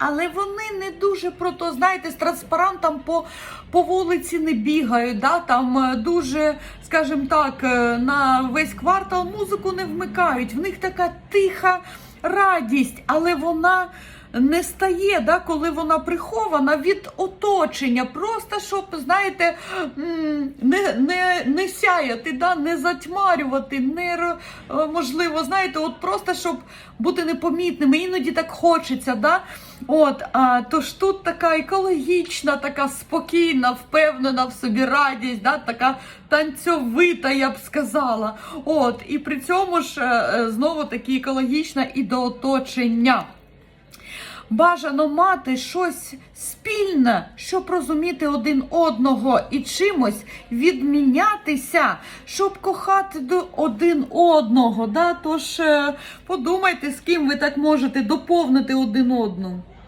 але вони не дуже про то, знаєте, з транспарантом по, по вулиці не бігають. Да? Там е, дуже, скажімо так, е, на весь квартал музику не вмикають. В них така тиха радість, але вона. Не стає, да, коли вона прихована від оточення, просто щоб, знаєте, не, не, не сяяти, да, не затьмарювати, не е, можливо, знаєте, от просто щоб бути непомітними. Іноді так хочеться. Да? От, а, тож тут така екологічна, така спокійна, впевнена в собі радість, да? така танцьовита, я б сказала. От, і при цьому ж е, е, знову таки екологічна і до оточення. Бажано мати щось спільне, щоб розуміти один одного і чимось відмінятися, щоб кохати один одного. Да? Тож е, подумайте, з ким ви так можете доповнити один одного.